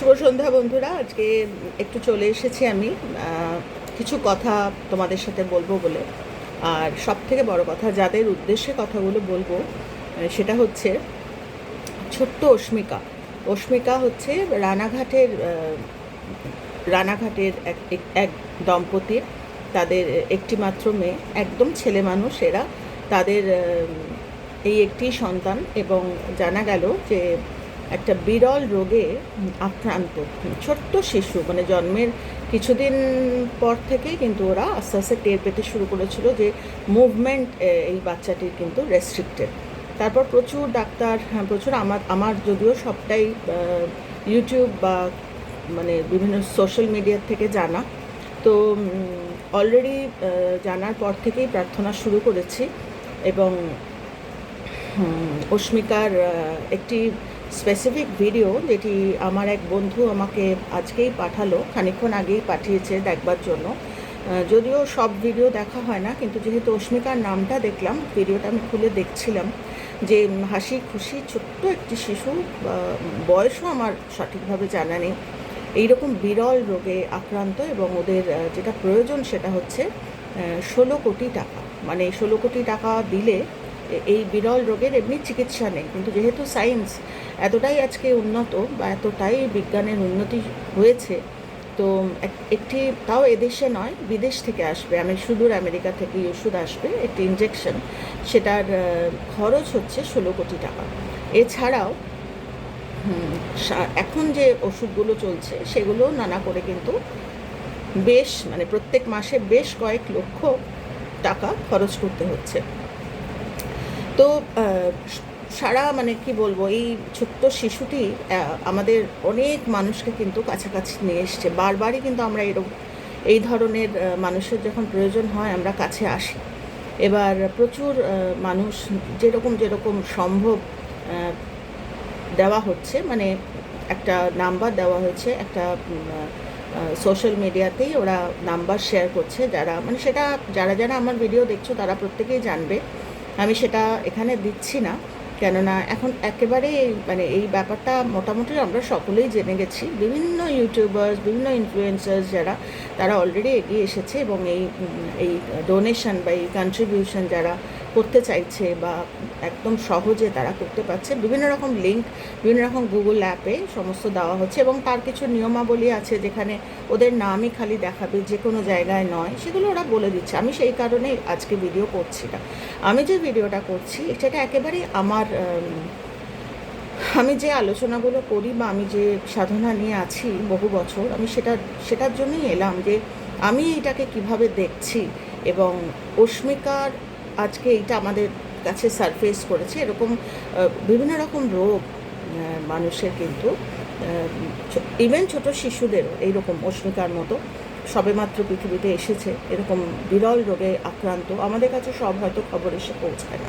শুভ সন্ধ্যা বন্ধুরা। আজকে একটু চলে এসেছি আমি। কিছু কথা তোমাদের সাথে বলব বলে। আর সব থেকে বড় কথা, যাদের উদ্দেশ্যে কথাগুলো বলব সেটা হচ্ছে ছোট্ট অস্মিকা। অস্মিকা হচ্ছে রানাঘাটের রানাঘাটের এক, এক- দম্পতির, তাদের একটি মাত্র মেয়ে, একদম ছেলে মানুষ এরা। তাদের এই একটি সন্তান এবং জানা গেল যে একটা বিরল রোগে আক্রান্ত। ছোট্ট শিশু মানে জন্মের কিছুদিন পর থেকেই কিন্তু ওরা আস্তে আস্তে টের পেতে শুরু করেছিল যে মুভমেন্ট এই বাচ্চাটির কিন্তু রেস্ট্রিক্টেড তারপর প্রচুর ডাক্তার হ্যাঁ প্রচুর আমার আমার যদিও সবটাই ইউটিউব বা মানে বিভিন্ন সোশ্যাল মিডিয়ার থেকে জানা। তো অলরেডি জানার পর থেকেই প্রার্থনা শুরু করেছি এবং অস্মিকার একটি স্পেসিফিক ভিডিও যেটি আমার এক বন্ধু আমাকে আজকেই পাঠালো, খানিকক্ষণ আগেই পাঠিয়েছে দেখবার জন্য। যদিও সব ভিডিও দেখা হয় না, কিন্তু যেহেতু অস্মিকার নামটা দেখলাম ভিডিওটা আমি খুলে দেখছিলাম যে হাসি খুশি ছোট্ট একটি শিশু বয়সও আমার সঠিকভাবে জানা নেই। এইরকম বিরল রোগে আক্রান্ত এবং ওদের যেটা প্রয়োজন সেটা হচ্ছে ষোলো কোটি টাকা। মানে ষোলো কোটি টাকা দিলে এই বিরল রোগের এমনি চিকিৎসা নেই। কিন্তু যেহেতু সায়েন্স এতটাই আজকে উন্নত বা এতটাই বিজ্ঞানের উন্নতি হয়েছে, তো এক- একটি তাও এদেশে নয়, বিদেশ থেকে আসবে। আমি সুদূর আমেরিকা থেকে ওষুধ আসবে, একটি ইঞ্জেকশন সেটার খরচ হচ্ছে ষোলো কোটি টাকা। এছাড়াও এখন যে ওষুধগুলো চলছে সেগুলো নানা করে কিন্তু বেশ মানে প্রত্যেক মাসে বেশ কয়েক লক্ষ টাকা খরচ করতে হচ্ছে। তো সারা মানে কি বলব, এই ছোট্ট শিশুটি আমাদের অনেক মানুষকে কিন্তু কাছাকাছি নিয়ে এসছে। বারবারই কিন্তু আমরা এরকম, এই ধরনের মানুষের যখন প্রয়োজন হয়, আমরা কাছে আসি। এবার প্রচুর মানুষ যেরকম যেরকম সম্ভব দেওয়া হচ্ছে মানে একটা নাম্বার দেওয়া হয়েছে, একটা সোশ্যাল মিডিয়াতেই ওরা নাম্বার শেয়ার করছে যারা মানে সেটা, যারা যারা আমার ভিডিও দেখছ তারা প্রত্যেকেই জানবে। আমি সেটা এখানে দিচ্ছি না। কেননা এখন একেবারে মানে এই ব্যাপারটা মোটামুটি আমরা সকলেই জেনে গেছি। বিভিন্ন ইউটিউবার্স বিভিন্ন ইনফ্লুয়েন্সার্স যারা, তারা অলরেডি এগিয়ে এসেছে এবং এই এই ডোনেশন বা এই কন্ট্রিবিউশন যারা করতে চাইছে বা একদম সহজে তারা করতে পারছে, বিভিন্ন রকম লিঙ্ক বিভিন্ন রকম গুগল অ্যাপে সমস্ত দেওয়া হচ্ছে এবং তার কিছু নিয়মাবলী আছে যেখানে ওদের নামই খালি দেখাবে যে কোনো জায়গায় নয়, সেগুলো ওরা বলে দিচ্ছে। আমি সেই কারণে আজকে ভিডিও করছি না। আমি যে ভিডিওটা করছি, সেটা একেবারেই আমার আমি যে আলোচনাগুলো করি বা আমি যে সাধনা নিয়ে আছি বহু বছর, আমি সেটা, সেটার জন্যই এলাম যে আমি এটাকে কীভাবে দেখছি এবং অস্মিকার আজকে এইটা আমাদের কাছে সারফেস করেছে। এরকম বিভিন্ন রকম রোগ মানুষের কিন্তু ইভেন ছোট শিশুদেরও এইরকম অস্মিকার মতো সবেমাত্র পৃথিবীতে এসেছে। এরকম বিরল রোগে আক্রান্ত, আমাদের কাছে সব হয়তো খবর এসে পৌঁছায় না।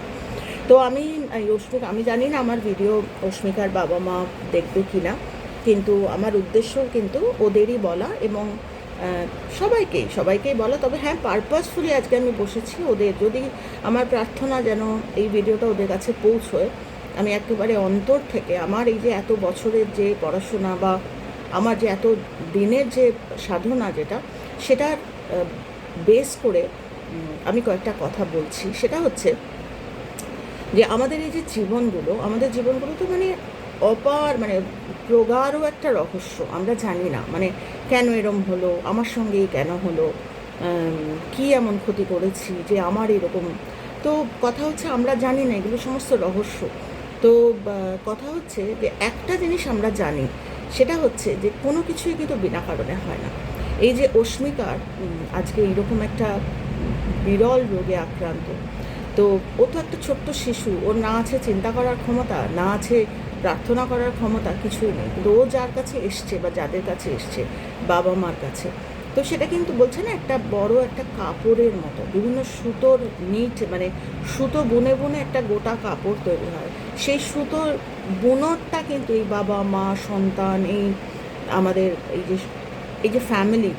তো আমি, এই অস্মিকা আমি জানি না আমার ভিডিও অস্মিকার বাবা মা দেখবে কি না কিন্তু আমার উদ্দেশ্য কিন্তু ওদেরই বলা এবং সবাইকেই সবাইকেই বলা। তবে হ্যাঁ পারপাসফুলি আজকে আমি বসেছি ওদের। যদি আমার প্রার্থনা যেন এই ভিডিওটা ওদের কাছে পৌঁছয়, আমি একেবারে অন্তর থেকে আমার এই যে এত বছরের যে পড়াশোনা বা আমার যে এত দিনের যে সাধনা যেটা, সেটার বেস করে আমি কয়েকটা কথা বলছি। সেটা হচ্ছে যে আমাদের এই যে জীবনগুলো, আমাদের জীবনগুলো তো মানে অপার মানে প্রগাঢ় একটা রহস্য, আমরা জানি না। মানে কেন এরম হলো? আমার সঙ্গেই কেন হলো? কি এমন ক্ষতি করেছি যে আমার এরকম? তো কথা হচ্ছে আমরা জানি না, এগুলো সমস্ত রহস্য। তো কথা হচ্ছে যে একটা জিনিস আমরা জানি, সেটা হচ্ছে যে কোনো কিছুই কিন্তু বিনা কারণে হয় না। এই যে অস্মিকার আজকে এইরকম একটা বিরল রোগে আক্রান্ত তো ও তো একটা ছোট্ট শিশু, ওর না আছে চিন্তা করার ক্ষমতা, না আছে প্রার্থনা করার ক্ষমতা, কিছুই নেই। কিন্তু ও যার কাছে এসছে বা যাদের কাছে এসছে, বাবা মার কাছে, তো সেটা কিন্তু বলছে না একটা বড় একটা কাপড়ের মতো, বিভিন্ন সুতোর নিট মানে সুতো বুনে বুনে একটা গোটা কাপড় তৈরি হয়। সেই সুতোর বুনটটা কিন্তু এই বাবা মা, সন্তান, এই আমাদের এই যে এই যে ফ্যামিলি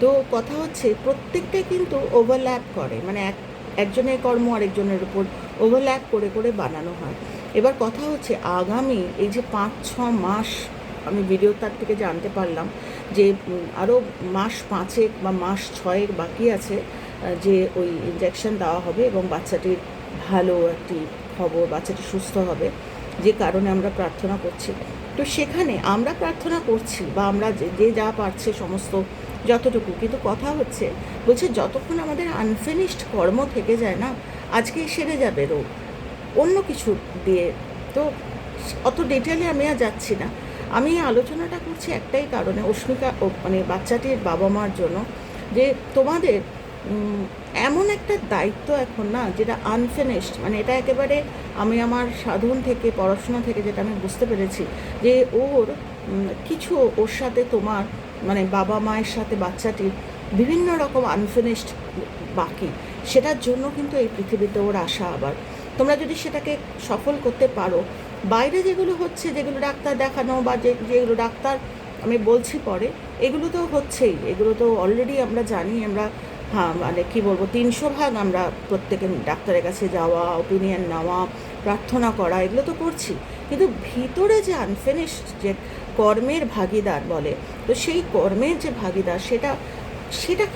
তো কথা হচ্ছে প্রত্যেকটাই কিন্তু ওভারল্যাপ করে মানে এক একজনের কর্ম আরেকজনের উপর ওভারল্যাপ করে করে বানানো হয়। এবার কথা হচ্ছে আগামী এই যে পাঁচ, ছ মাস, আমি ভিডিও তার থেকে জানতে পারলাম যে আরও মাস পাঁচেক বা মাস ছয়েক বাকি আছে যে ওই ইঞ্জেকশন দেওয়া হবে এবং বাচ্চাটির ভালো একটি খবর, বাচ্চাটি সুস্থ হবে, যে কারণে আমরা প্রার্থনা করছি। তো সেখানে আমরা প্রার্থনা করছি বা আমরা যে যে যা পারছে সমস্ত যতটুকু। কিন্তু কথা হচ্ছে, বলছে যতক্ষণ আমাদের আনফিনিশড কর্ম থেকে যায় না আজকে সেরে যাবে রোগ। অন্য কিছু দিয়ে। তো অত ডিটেলে আমি আর যাচ্ছি না। আমি আলোচনাটা করছি একটাই কারণে অস্মিকা মানে বাচ্চাটির বাবা মার জন্য, যে তোমাদের এমন একটা দায়িত্ব এখন না, যেটা আনফিনিশড মানে এটা একেবারে আমি আমার সাধন থেকে, পড়াশোনা থেকে যেটা আমি বুঝতে পেরেছি, যে ওর কিছু ওর সাথে তোমার মানে বাবা মায়ের সাথে বাচ্চাটির বিভিন্ন রকম আনফিনিশড বাকি। সেটার জন্য কিন্তু এই পৃথিবীতে ওর আসা আবার। তোমরা যদি সেটাকে সফল করতে পারো, বাইরে যেগুলো হচ্ছে, যেগুলো ডাক্তার দেখানো বা যে, যেগুলো ডাক্তার আমি বলছি পরে, এগুলো তো হচ্ছেই। এগুলো তো অলরেডি আমরা জানি, আমরা হ্যাঁ মানে কী বলব, তিনশো ভাগ আমরা প্রত্যেকে ডাক্তারের কাছে যাওয়া ওপিনিয়ন নেওয়া, প্রার্থনা করা, এগুলো তো করছি। কিন্তু ভিতরে যে আনফিনিশড যে কর্মের ভাগিদার বলে। তো সেই কর্মের যে ভাগিদার, সেটা সেটা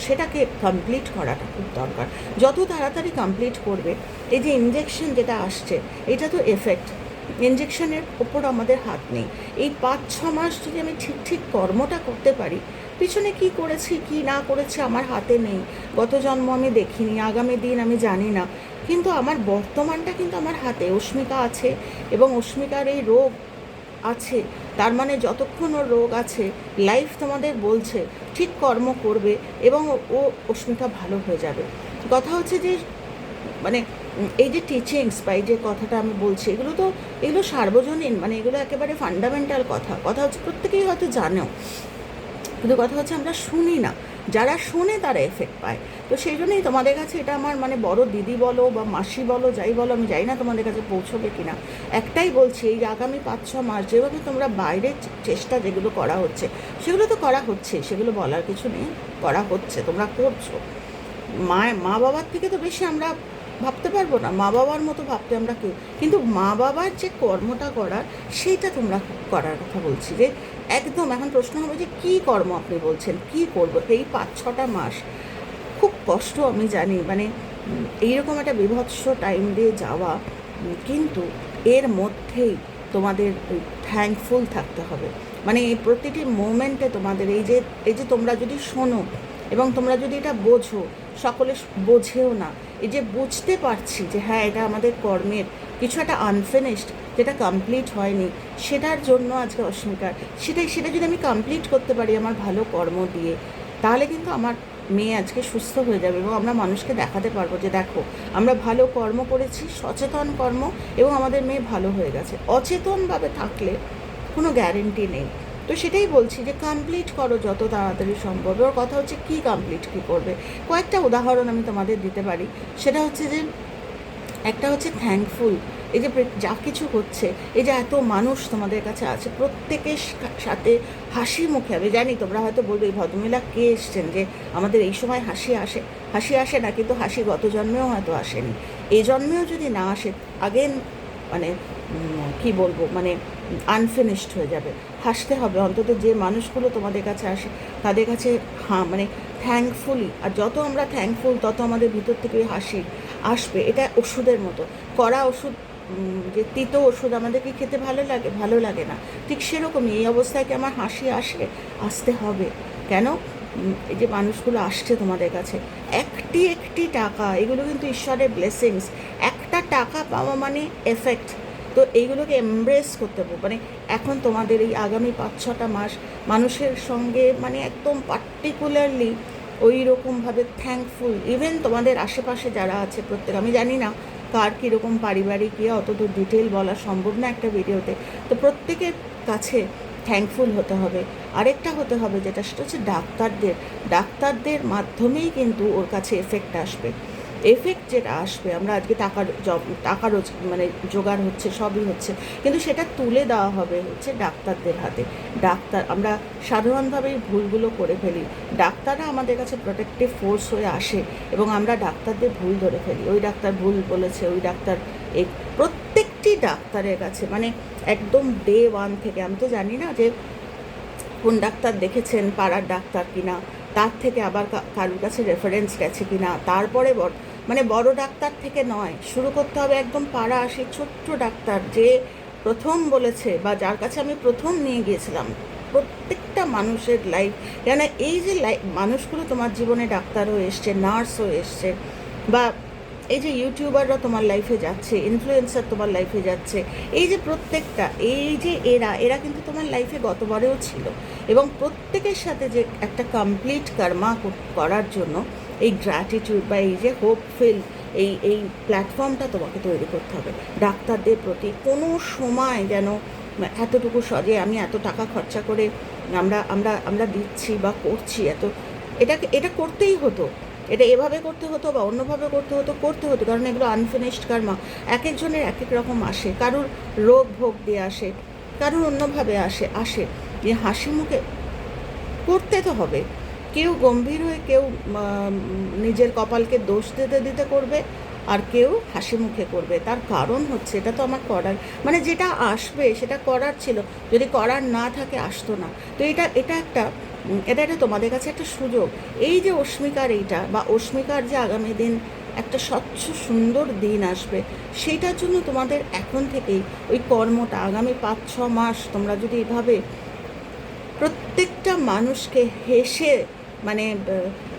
সেটাকে কমপ্লিট করাটা খুব দরকার। যত তাড়াতাড়ি কমপ্লিট করবে, এই যে ইঞ্জেকশন যেটা আসছে, এটা তো এফেক্ট ইঞ্জেকশনের ওপর আমাদের হাত নেই। এই পাঁচ, ছ মাস যদি আমি ঠিক ঠিক কর্মটা করতে পারি, পিছনে কি করেছি, কি না করেছি আমার হাতে নেই। গত জন্ম আমি দেখিনি, আগামী দিন আমি জানি না। কিন্তু আমার বর্তমানটা কিন্তু আমার হাতে। অস্মিকা আছে এবং অস্মিকার এই রোগ আছে। তার মানে যতক্ষণ ওর রোগ আছে লাইফ তোমাদের বলছে, ঠিক কর্ম করবে এবং ও অস্মিতা ভালো হয়ে যাবে। কথা হচ্ছে যে মানে এই যে টিচিংস বা এই যে কথাটা আমি বলছি, এগুলো তো, এগুলো সার্বজনীন মানে এগুলো একেবারে ফান্ডামেন্টাল কথা। কথা হচ্ছে প্রত্যেকেই হয়তো জানেও। কিন্তু কথা হচ্ছে আমরা শুনি না। যারা শোনে তারা এফেক্ট পায়। তো সেই জন্যই তোমাদের কাছে এটা আমার মানে বড় দিদি বলো বা মাসি বলো, যাই বলো, আমি জানি না তোমাদের কাছে পৌঁছবে কিনা। একটাই বলছি, এই আগামী পাঁচ, ছ মাস যেভাবে তোমরা বাইরে চে- চেষ্টা যেগুলো করা হচ্ছে, সেগুলো তো করা হচ্ছে, সেগুলো বলার কিছু নেই, করা হচ্ছে, তোমরা করছ। মা মা বাবার থেকে তো বেশি আমরা ভাবতে পারব না, মা বাবার মতো ভাবতে আমরা কেউ, কিন্তু মা বাবার যে কর্মটা করার, সেইটা তোমরা করার কথা বলছি যে একদম, এখন প্রশ্ন হবে যে কি কর্ম আপনি বলছেন? কি করব? এই পাঁচ, ছটা মাস, খুব কষ্ট আমি জানি। মানে এইরকম একটা বিভৎস টাইম দিয়ে যাওয়া কিন্তু এর মধ্যেই তোমাদের থ্যাঙ্কফুল থাকতে হবে। মানে এই প্রতিটি মোমেন্টে তোমাদের এই যে এই যে তোমরা যদি শোনো এবং তোমরা যদি এটা বোঝো, সকলে বোঝেও না, এই যে বুঝতে পারছি যে হ্যাঁ এটা আমাদের কর্মের কিছু একটা আনফিনিশড যেটা কমপ্লিট হয়নি, সেটার জন্য আজকে অস্বীকার। সেটাই, সেটা যদি আমি কমপ্লিট করতে পারি আমার ভালো কর্ম দিয়ে, তাহলে কিন্তু আমার মেয়ে আজকে সুস্থ হয়ে যাবে এবং আমরা মানুষকে দেখাতে পারব যে দেখো, আমরা ভালো কর্ম করেছি, সচেতন কর্ম এবং আমাদের মেয়ে ভালো হয়ে গেছে। অচেতনভাবে থাকলে কোনো গ্যারেন্টি নেই। তো সেটাই বলছি যে কমপ্লিট করো যত তাড়াতাড়ি সম্ভব। ওর কথা হচ্ছে কি কমপ্লিট কী করবে? কয়েকটা উদাহরণ আমি তোমাদের দিতে পারি। সেটা হচ্ছে যে একটা হচ্ছে থ্যাঙ্কফুল এই যে যা কিছু হচ্ছে, এই যে এত মানুষ তোমাদের কাছে আছে, প্রত্যেকের সাথে হাসি মুখে আমি জানি তোমরা হয়তো বলবে এই ভদ্রমহিলা কে এসছেন যে আমাদের এই সময় হাসি আসে? হাসি আসে না কিন্তু হাসি গত জন্মেও হয়তো আসেনি। এই জন্মেও যদি না আসে আগেন মানে কি বলব মানে আনফিনিশড হয়ে যাবে। হাসতে হবে, অন্তত যে মানুষগুলো তোমাদের কাছে আসে, তাদের কাছে হ্যাঁ মানে থ্যাঙ্কফুলি আর যত আমরা থ্যাঙ্কফুল তত আমাদের ভিতর থেকে হাসি আসবে, এটা ওষুধের মতো। কড়া ওষুধ যে তিতো ওষুধ আমাদেরকে খেতে ভালো লাগে ভালো লাগে না। ঠিক সেরকমই এই অবস্থায় কি আমার হাসি আসে? আসতে হবে। কেন? এই যে মানুষগুলো আসছে তোমাদের কাছে। একটি একটি টাকা, এগুলো কিন্তু ঈশ্বরের ব্লেসিংস একটা টাকা পাওয়া মানে এফেক্ট তো এইগুলোকে এমব্রেস করতে হবে। মানে এখন তোমাদের এই আগামী পাঁচ ছটা মাস মানুষের সঙ্গে মানে একদম পার্টিকুলারলি ওই রকমভাবে থ্যাঙ্কফুল ইভেন তোমাদের আশেপাশে যারা আছে প্রত্যেক, আমি জানি না কার কীরকম পারিবারিক ইয়ে অত তো ডিটেল বলা সম্ভব না একটা ভিডিওতে তো প্রত্যেকের কাছে থ্যাঙ্কফুল হতে হবে। আরেকটা হতে হবে যেটা, সেটা হচ্ছে ডাক্তারদের। ডাক্তারদের মাধ্যমেই কিন্তু ওর কাছে এফেক্ট আসবে। এফেক্ট যেটা আসবে, আমরা আজকে টাকা টাকা রোজ মানে জোগাড় হচ্ছে, সবই হচ্ছে। কিন্তু সেটা তুলে দেওয়া হবে হচ্ছে ডাক্তারদের হাতে। ডাক্তার, আমরা সাধারণভাবেই ভুলগুলো করে ফেলি। ডাক্তাররা আমাদের কাছে প্রোটেক্টিভ ফোর্স হয়ে আসে এবং আমরা ডাক্তারদের ভুল ধরে ফেলি। ওই ডাক্তার ভুল বলেছে, ওই ডাক্তার এই প্রত্যেকটি ডাক্তারের কাছে মানে একদম ডে ওয়ান থেকে, আমি তো জানি না যে কোন ডাক্তার দেখেছেন, পাড়ার ডাক্তার কিনা তার থেকে আবার কারুর কাছে রেফারেন্স গেছে কিনা, তারপরে বড় মানে বড় ডাক্তার থেকে নয়, শুরু করতে হবে একদম পাড়া আসে ছোট্ট ডাক্তার যে প্রথম বলেছে বা যার কাছে আমি প্রথম নিয়ে গিয়েছিলাম। প্রত্যেকটা মানুষের লাইফ কেন এই যে লাইফ মানুষগুলো তোমার জীবনে ডাক্তার হয়ে এসছে নার্স হয়ে এসছে, বা এই যে ইউটিউবাররা তোমার লাইফে যাচ্ছে ইনফ্লুয়েন্সার তোমার লাইফে যাচ্ছে, এই যে প্রত্যেকটা, এই যে এরা এরা কিন্তু তোমার লাইফে গতবারেও ছিল। এবং প্রত্যেকের সাথে যে একটা কমপ্লিট কর্মা করার জন্য এই গ্র্যাটিটিউড বা এই যে হোপফিল এই এই প্ল্যাটফর্মটা তোমাকে তৈরি করতে হবে। ডাক্তারদের প্রতি কোনো সময় যেন এতটুকু সজে আমি এত টাকা খরচা করে আমরা আমরা আমরা দিচ্ছি বা করছি, এত এটাকে এটা করতেই হতো। এটা এভাবে করতে হতো বা অন্যভাবে করতে হতো করতে হতো, কারণ এগুলো আনফিনিশড কর্মা এক একজনের এক এক রকম আসে। কারোর রোগ ভোগ দিয়ে আসে, কারোর অন্যভাবে আসে আসে। যে হাসি মুখে করতে তো হবে। কেউ গম্ভীর হয়ে কেউ নিজের কপালকে দোষ দিতে দিতে করবে আর কেউ হাসি মুখে করবে। তার কারণ হচ্ছে, এটা তো আমার করার মানে যেটা আসবে সেটা করার ছিল। যদি করার না থাকে, আসতো না। তো এটা এটা একটা এটা একটা তোমাদের কাছে একটা সুযোগ। এই যে অস্মিকার এইটা বা অস্মিকার যে আগামী দিন একটা স্বচ্ছ, সুন্দর দিন আসবে সেইটার জন্য তোমাদের এখন থেকেই ওই কর্মটা, আগামী পাঁচ, ছ মাস তোমরা যদি এভাবে প্রত্যেকটা মানুষকে হেসে মানে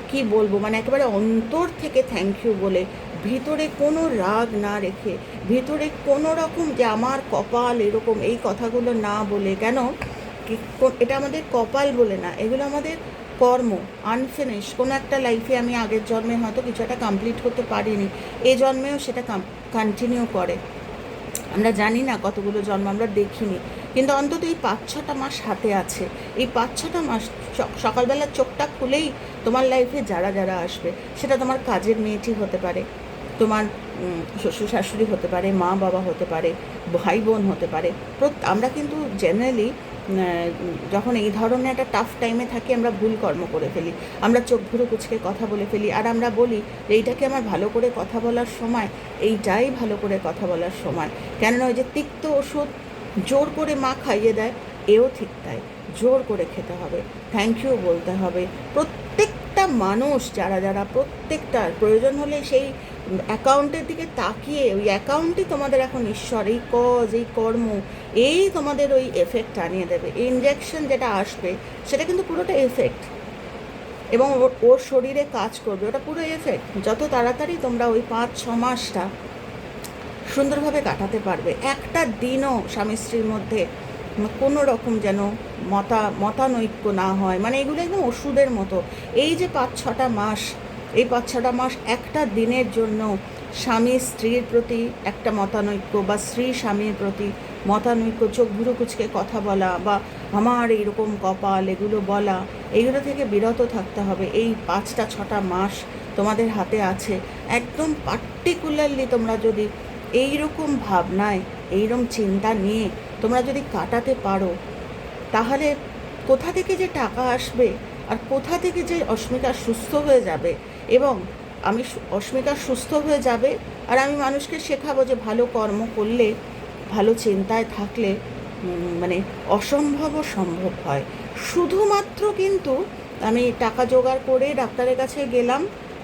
কি বলব মানে একেবারে অন্তর থেকে থ্যাংক ইউ বলে, ভিতরে কোনো রাগ না রেখে, ভিতরে কোনো রকম যে আমার কপাল এরকম এই কথাগুলো না বলে, কেন? এটা আমাদের কপাল বলে না, এগুলো আমাদের কর্ম আনফিনিশ কোনো একটা লাইফে আমি আগের জন্মে হয়তো কিছু একটা কমপ্লিট করতে পারিনি, এ জন্মেও সেটা কন্টিনিউ করে। আমরা জানি না কতগুলো জন্ম আমরা দেখিনি, কিন্তু অন্তত এই পাঁচ ছটা মাস হাতে আছে। এই পাঁচ ছটা মাস সকালবেলা চোখটা খুলেই তোমার লাইফে যারা যারা আসবে, সেটা তোমার কাজের মেয়েটি হতে পারে। তোমার শ্বশুর শাশুড়ি হতে পারে, মা বাবা হতে পারে ভাই বোন হতে পারে আমরা কিন্তু জেনারেলি যখন এই ধরনের একটা টাফ টাইমে থাকি, আমরা ভুল কর্ম করে ফেলি, আমরা চোখ ভুরু কুচকে কথা বলে ফেলি, আর আমরা বলি, যে এইটাকে আমার ভালো করে কথা বলার সময়, এইটাই ভালো করে কথা বলার সময়। কেননা ওই যে তিক্ত ওষুধ জোর করে মা খাইয়ে দেয়, এও ঠিক তাই, জোর করে খেতে হবে থ্যাংক ইউ বলতে হবে। প্রত্যেকটা মানুষ, যারা যারা প্রত্যেকটা প্রয়োজন হলে সেই অ্যাকাউন্টের দিকে তাকিয়ে ওই অ্যাকাউন্টই তোমাদের এখন ঈশ্বর, এই কজ এই কর্ম, এই তোমাদের ওই এফেক্ট আনিয়ে দেবে। ইনজেকশন যেটা আসবে, সেটা কিন্তু পুরোটা এফেক্ট এবং ওর- শরীরে কাজ করবে, ওটা পুরো এফেক্ট যত তাড়াতাড়ি তোমরা ওই পাঁচ, ছ মাসটা সুন্দরভাবে কাটাতে পারবে। একটা দিনও স্বামী স্ত্রীর মধ্যে কোনো রকম যেন মতা, মতানৈক্য না হয়। মানে এগুলো একদম ওষুধের মতো। এই যে পাঁচ, ছটা মাস এই পাঁচ ছটা মাস একটা দিনের জন্য স্বামী স্ত্রীর প্রতি একটা মতানৈক্য বা স্ত্রী স্বামীর প্রতি মতানৈক্য, চোখ ভুরু কুচকে কথা বলা বা আমার এইরকম কপাল, এগুলো বলা এগুলো থেকে বিরত থাকতে হবে। এই পাঁচটা, ছটা মাস তোমাদের হাতে আছে। একদম পার্টিকুলারলি তোমরা যদি এই রকম ভাবনায়, এইরকম চিন্তা নিয়ে তোমরা যদি কাটাতে পারো, তাহলে কোথা থেকে যে টাকা আসবে আর কোথা থেকে যে অস্মিতা সুস্থ হয়ে যাবে এবং আমি অস্মিতা সুস্থ হয়ে যাবে আর আমি মানুষকে শেখাবো যে ভালো কর্ম করলে, ভালো চিন্তায় থাকলে মানে অসম্ভবও সম্ভব হয়। শুধুমাত্র কিন্তু আমি টাকা জোগাড় করে ডাক্তারের কাছে গেলাম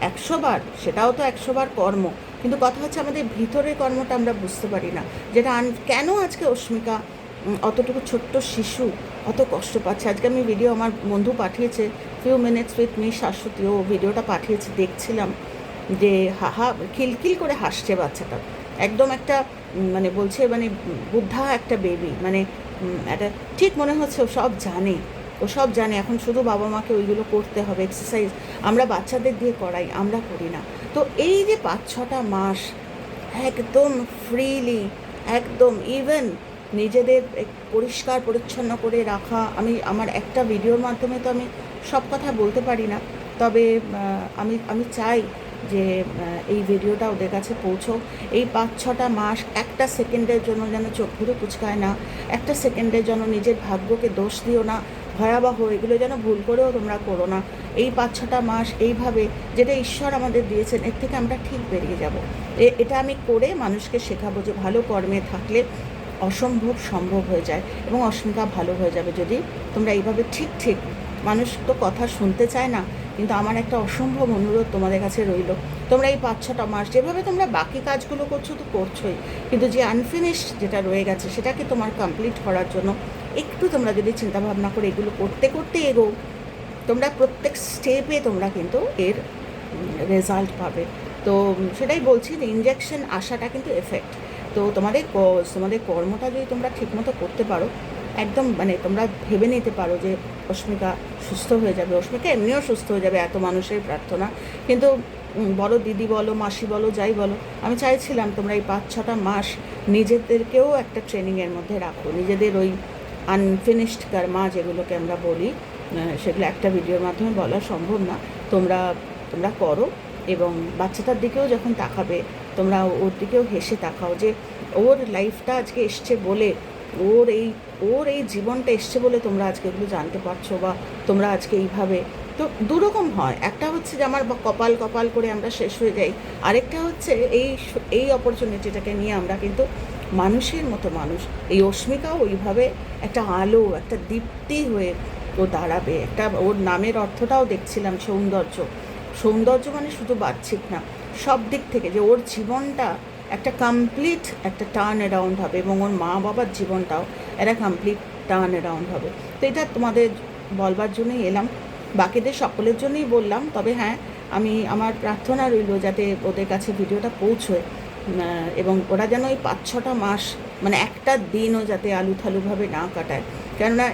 একশো বার সেটাও তো একশো বার কর্ম। কিন্তু কথা হচ্ছে আমাদের ভিতরের কর্মটা আমরা বুঝতে পারি না। যেটা কেন আজকে অস্মিকা অতটুকু ছোট্ট শিশু, অত কষ্ট পাচ্ছে। আজকে আমি ভিডিও আমার বন্ধু পাঠিয়েছে few minutes with me Shashwati. ও ভিডিওটা পাঠিয়েছে, দেখছিলাম যে হাহা খিলখিল করে হাসছে বাচ্চাটা। একদম একটা মানে বলছে মানে বুদ্ধা একটা বেবি মানে একটা, ঠিক মনে হচ্ছে ও সব জানে। ও সব জানে, এখন শুধু বাবা মাকে ওইগুলো করতে হবে এক্সারসাইজ আমরা বাচ্চাদের দিয়ে করাই, আমরা করি না। তো এই যে পাঁচ ছটা মাস, একদম ফ্রিলি একদম ইভেন নিজেদের পরিষ্কার, পরিচ্ছন্ন করে রাখা। আমি, আমার একটা ভিডিওর মাধ্যমে তো আমি সব কথা বলতে পারি না। তবে আমি আমি চাই যে এই ভিডিওটা ওদের কাছে পৌঁছোক। এই পাঁচ, ছটা মাস একটা সেকেন্ডের জন্য যেন চোখ ঘুরে কুচকায় না, একটা সেকেন্ডের জন্য নিজের ভাগ্যকে দোষ দিও না, ভয়াবহ এগুলো যেন ভুল করেও তোমরা করো না। এই পাঁচ, ছটা মাস এইভাবে যেটা ঈশ্বর আমাদের দিয়েছেন, এর থেকে আমরা ঠিক বেরিয়ে যাব। এটা আমি করে মানুষকে শেখাবো যে ভালো কর্মে থাকলে অসম্ভব সম্ভব হয়ে যায় এবং অস্মিকা ভালো হয়ে যাবে যদি তোমরা এইভাবে ঠিক ঠিক মানুষ তো কথা শুনতে চায় না, কিন্তু আমার একটা অসম্ভব অনুরোধ তোমাদের কাছে রইল। তোমরা এই পাঁচ, ছটা মাস যেভাবে তোমরা বাকি কাজগুলো করছ তো করছোই, কিন্তু যে আনফিনিশড যেটা রয়ে গেছে সেটাকে তোমার কমপ্লিট করার জন্য একটু তোমরা যদি চিন্তাভাবনা করে এগুলো করতে করতে এগো তোমরা প্রত্যেক স্টেপে তোমরা কিন্তু এর রেজাল্ট পাবে। তো সেটাই বলছি যে ইঞ্জেকশন আসাটা কিন্তু এফেক্ট তো তোমাদের তোমাদের কর্মটা যদি তোমরা ঠিকমতো করতে পারো, একদম মানে তোমরা ভেবে নিতে পারো যে অস্মিকা সুস্থ হয়ে যাবে। অস্মিকা এমনিও সুস্থ হয়ে যাবে, এত মানুষের প্রার্থনা। কিন্তু বড় দিদি বলো, মাসি বলো, যাই বলো, আমি চাইছিলাম তোমরা এই পাঁচ ছটা মাস নিজেদেরকেও একটা ট্রেনিংয়ের মধ্যে রাখো। নিজেদের ওই আনফিনিশড কার্মা যেগুলোকে আমরা বলি সেগুলো একটা ভিডিওর মাধ্যমে বলা সম্ভব না। তোমরা তোমরা করো এবং বাচ্চাটার দিকেও যখন তাকাবে তোমরা ওর দিকেও হেসে তাকাও যে ওর লাইফটা আজকে এসছে বলে, ওর এই ওর এই জীবনটা এসছে বলে তোমরা আজকে এগুলো জানতে পারছ বা তোমরা আজকে এইভাবে, তো দুরকম হয়। একটা হচ্ছে যে আমার কপাল কপাল করে আমরা শেষ হয়ে যাই। আরেকটা হচ্ছে এই এই অপরচুনিটিটাকে নিয়ে আমরা কিন্তু মানুষের মতো মানুষ। এই অস্মিকাও ওইভাবে একটা আলো, একটা দীপ্তি হয়ে ও দাঁড়াবে। একটা, ওর নামের অর্থটাও দেখছিলাম সৌন্দর্য। সৌন্দর্য মানে শুধু বাহ্যিক না সব দিক থেকে যে ওর জীবনটা একটা কমপ্লিট একটা টার্ন অ্যারাউন্ড হবে এবং ওর মা বাবার জীবনটাও একটা কমপ্লিট টার্ন অ্যারাউন্ড হবে। তো এটা তোমাদের বলবার জন্যই এলাম। বাকিদের সকলের জন্যই বললাম। তবে হ্যাঁ আমি আমার প্রার্থনা রইল যাতে ওদের কাছে ভিডিওটা পৌঁছয় এবং ওরা যেন ওই পাঁচ ছটা মাস মানে একটা দিনও যাতে আলু থালুভাবে না কাটায়। কেননা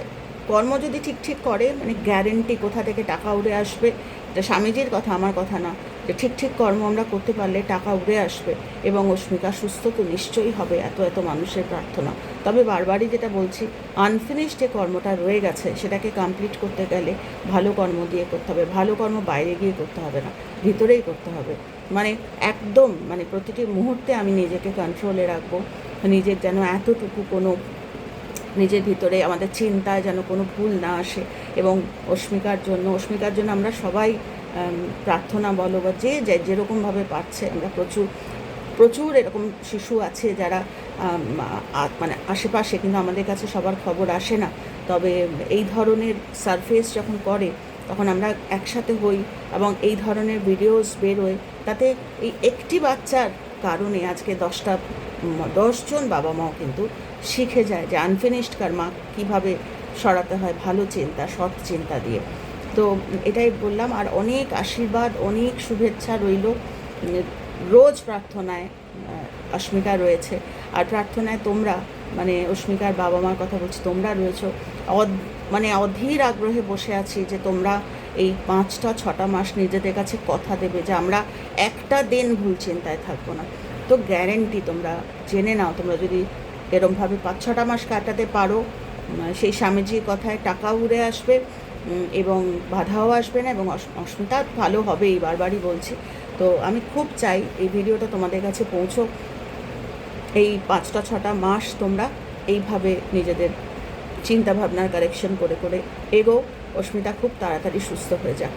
কর্ম যদি ঠিক ঠিক করে মানে গ্যারেন্টি কোথা থেকে টাকা উড়ে আসবে, এটা স্বামীজির কথা, আমার কথা না। ঠিক ঠিক কর্ম আমরা করতে পারলে টাকা উড়ে আসবে এবং অস্মিকা সুস্থ তো নিশ্চয়ই হবে এত এত মানুষের প্রার্থনা। তবে বারবারই যেটা বলছি আনফিনিশ যে কর্মটা রয়ে গেছে, সেটাকে কমপ্লিট করতে গেলে ভালো কর্ম দিয়ে করতে হবে, ভালো কর্ম বাইরে গিয়ে করতে হবে না, ভিতরেই করতে হবে। মানে একদম মানে প্রতিটি মুহূর্তে আমি নিজেকে কন্ট্রোলে রাখব, নিজের যেন এতটুকু কোনো, নিজের ভিতরে আমাদের চিন্তায় যেন কোনো ভুল না আসে এবং অস্মিকার জন্য অস্মিকার জন্য আমরা সবাই প্রার্থনা বলো বা যে যেরকমভাবে পাচ্ছে আমরা প্রচুর প্রচুর এরকম শিশু আছে যারা মানে আশেপাশে কিন্তু আমাদের কাছে সবার খবর আসে না। তবে এই ধরনের সারফেস যখন করে, তখন আমরা একসাথে হই এবং এই ধরনের ভিডিওস বেরোয় তাতে এই একটি বাচ্চার কারণে আজকে দশটা দশজন বাবা মাও কিন্তু শিখে যায় যে আনফিনিশড কার্মা কীভাবে সরাতে হয়, ভালো চিন্তা, সৎ চিন্তা দিয়ে। তো এটাই বললাম, আর অনেক আশীর্বাদ, অনেক শুভেচ্ছা রইল। রোজ প্রার্থনায় অস্মিকা রয়েছে। আর প্রার্থনায় তোমরা মানে অস্মিকার বাবা মার কথা বলছি, তোমরা রয়েছো। মানে অধীর আগ্রহে বসে আছি যে তোমরা এই পাঁচটা, ছটা মাস নিজেদের কাছে কথা দেবে যে আমরা একটা দিন ভুল চিন্তায় থাকব না। তো গ্যারেন্টি তোমরা জেনে নাও, তোমরা যদি এরমভাবে পাঁচ, ছটা মাস কাটাতে পারো সেই স্বামীজির কথায় টাকা উড়ে আসবে। এবং বাধাও আসবে না এবং অসুবিধা ভালো হবেই বারবারই বলছি। তো আমি খুব চাই এই ভিডিওটা তোমাদের কাছে পৌঁছোক। এই পাঁচটা, ছটা মাস তোমরা এইভাবে নিজেদের চিন্তা ভাবনার কারেকশন করে করে এগো। অস্মিতা খুব তাড়াতাড়ি সুস্থ হয়ে যাক।